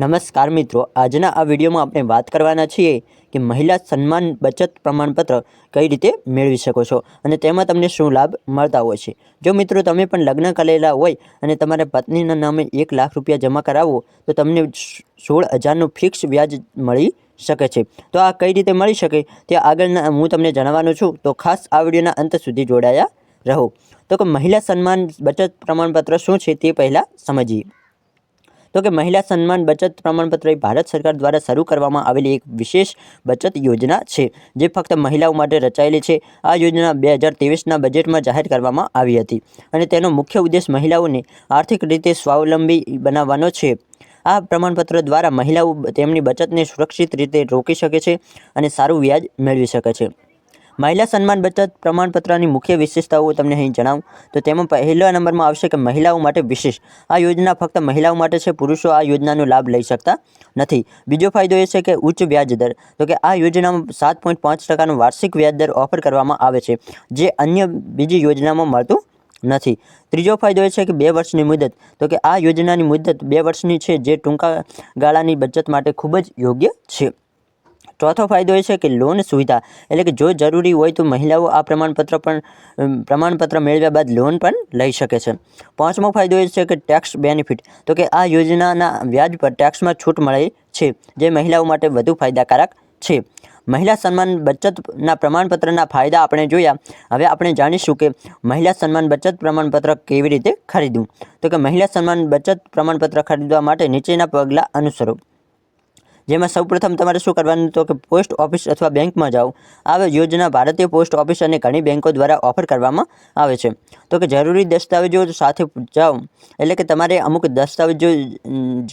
નમસ્કાર મિત્રો, આજના આ વિડીયોમાં આપણે વાત કરવાના છીએ કે મહિલા સન્માન બચત પ્રમાણપત્ર કઈ રીતે મેળવી શકો છો અને તેમાં તમને શું લાભ મળતા હોય છે. જો મિત્રો તમે પણ લગ્ન કરેલા હોય અને તમારા પત્નીના નામે એક લાખ રૂપિયા જમા કરાવો, તો તમને સોળ હજારનું ફિક્સ વ્યાજ મળી શકે છે. તો આ કઈ રીતે મળી શકે તે આગળના હું તમને જણાવવાનો છું. તો ખાસ આ વિડીયોના અંત સુધી જોડાયા રહો. તો કે મહિલા સન્માન બચત પ્રમાણપત્ર શું છે તે પહેલાં સમજીએ. તો કે મહિલા સન્માન બચત પ્રમાણપત્ર એ ભારત સરકાર દ્વારા શરૂ કરવામાં આવેલી એક વિશેષ બચત યોજના છે, જે ફક્ત મહિલાઓ માટે રચાયેલી છે. આ યોજના બે હજાર ત્રેવીસના બજેટમાં જાહેર કરવામાં આવી હતી અને તેનો મુખ્ય ઉદ્દેશ મહિલાઓને આર્થિક રીતે સ્વાવલંબી બનાવવાનો છે. આ પ્રમાણપત્ર દ્વારા મહિલાઓ તેમની બચતને સુરક્ષિત રીતે રોકી શકે છે અને સારું વ્યાજ મેળવી શકે છે. મહિલા સન્માન બચત પ્રમાણપત્રની મુખ્ય વિશેષતાઓ તમને અહીં જણાવું. તો તેમાં પહેલા નંબરમાં આવશે કે મહિલાઓ માટે વિશેષ. આ યોજના ફક્ત મહિલાઓ માટે છે, પુરુષો આ યોજનાનો લાભ લઈ શકતા નથી. બીજો ફાયદો એ છે કે ઉચ્ચ વ્યાજ દર. તો કે આ યોજનામાં સાત પોઈન્ટ પાંચ ટકાનો વાર્ષિક વ્યાજ દર ઓફર કરવામાં આવે છે, જે અન્ય બીજી યોજનામાં મળતું નથી. ત્રીજો ફાયદો એ છે કે બે વર્ષની મુદત. તો કે આ યોજનાની મુદત બે વર્ષની છે, જે ટૂંકા ગાળાની બચત માટે ખૂબ જ યોગ્ય છે. ચોથો ફાયદો એ છે કે લોન સુવિધા. એટલે કે જો જરૂરી હોય તો મહિલાઓ આ પ્રમાણપત્ર પણ પ્રમાણપત્ર મેળવ્યા બાદ લોન પણ લઈ શકે છે. પાંચમો ફાયદો એ છે કે ટેક્સ બેનિફિટ તો કે આ યોજનાના વ્યાજ પર ટેક્સમાં છૂટ મળે છે, જે મહિલાઓ માટે વધુ ફાયદાકારક છે. મહિલા સન્માન બચતના પ્રમાણપત્રના ફાયદા આપણે જોયા. હવે આપણે જાણીશું કે મહિલા સન્માન બચત પ્રમાણપત્ર કેવી રીતે ખરીદવું. તો કે મહિલા સન્માન બચત પ્રમાણપત્ર ખરીદવા માટે નીચેના પગલાં અનુસરો. જેમાં સૌપ્રથમ તમારે શું કરવાનું તો કે પોસ્ટ ઓફિસ અથવા બેંકમાં જાઓ. આ યોજના ભારતીય પોસ્ટ ઓફિસ અને ઘણી બેંકો દ્વારા ઓફર કરવામાં આવે છે. તો કે જરૂરી દસ્તાવેજો સાથે જાઓ. એટલે કે તમારે અમુક દસ્તાવેજો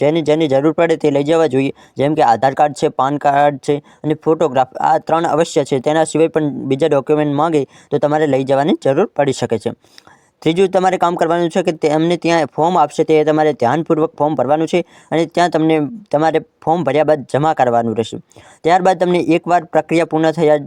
જેની જેની જરૂર પડે તે લઈ જવા જોઈએ. જેમ કે આધાર કાર્ડ છે, પાન કાર્ડ છે અને ફોટોગ્રાફ. આ ત્રણ અવશ્ય છે. તેના સિવાય પણ બીજા ડોક્યુમેન્ટ માંગે તો તમારે લઈ જવાની જરૂર પડી શકે છે. ત્રીજું તમારે કામ કરવાનું છે કે તેમને ત્યાં ફોર્મ આપશે તે તમારે ધ્યાનપૂર્વક ફોર્મ ભરવાનું છે અને ત્યાં તમને તમારે ફોર્મ ભર્યા બાદ જમા કરવાનું રહેશે. ત્યારબાદ તમને એકવાર પ્રક્રિયા પૂર્ણ થયા,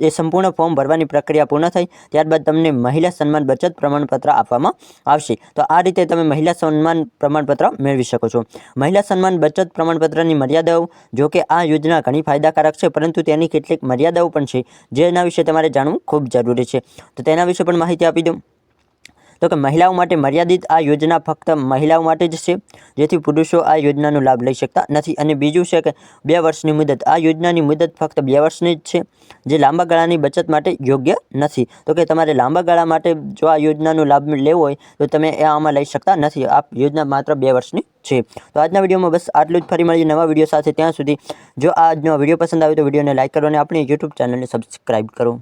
એ સંપૂર્ણ ફોર્મ ભરવાની પ્રક્રિયા પૂર્ણ થઈ, ત્યારબાદ તમને મહિલા સન્માન બચત પ્રમાણપત્ર આપવામાં આવશે. તો આ રીતે તમે મહિલા સન્માન પ્રમાણપત્ર મેળવી શકો છો. મહિલા સન્માન બચત પ્રમાણપત્રની મર્યાદાઓ, જો કે આ યોજના ઘણી ફાયદાકારક છે, પરંતુ તેની કેટલીક મર્યાદાઓ પણ છે, જેના વિશે તમારે જાણવું ખૂબ જરૂરી છે. તો તેના વિશે પણ માહિતી આપી દઉં. તો કે મહિલાઓ માટે મર્યાદિત આ યોજના ફક્ત મહિલાઓ માટે જ છે, જેથી પુરુષો આ યોજનાનો લાભ લઈ શકતા નથી. અને બીજું છે કે બે વર્ષની મુદત. આ યોજનાની મુદત ફક્ત બે વર્ષની જ છે, જે લાંબા ગાળાની બચત માટે યોગ્ય નથી. તો કે તમારે લાંબા ગાળા માટે જો આ યોજનાનો લાભ લેવો હોય, તો તમે એ આમાં લઈ શકતા નથી. આ યોજના માત્ર બે વર્ષની છે. તો આજના વિડીયોમાં બસ આટલું જ. ફરી મળીએ નવા વીડિયો સાથે. ત્યાં સુધી જો આજનો વીડિયો પસંદ આવે તો વિડીયોને લાઇક કરો અને આપણી યુટ્યુબ ચેનલને સબસ્ક્રાઈબ કરો.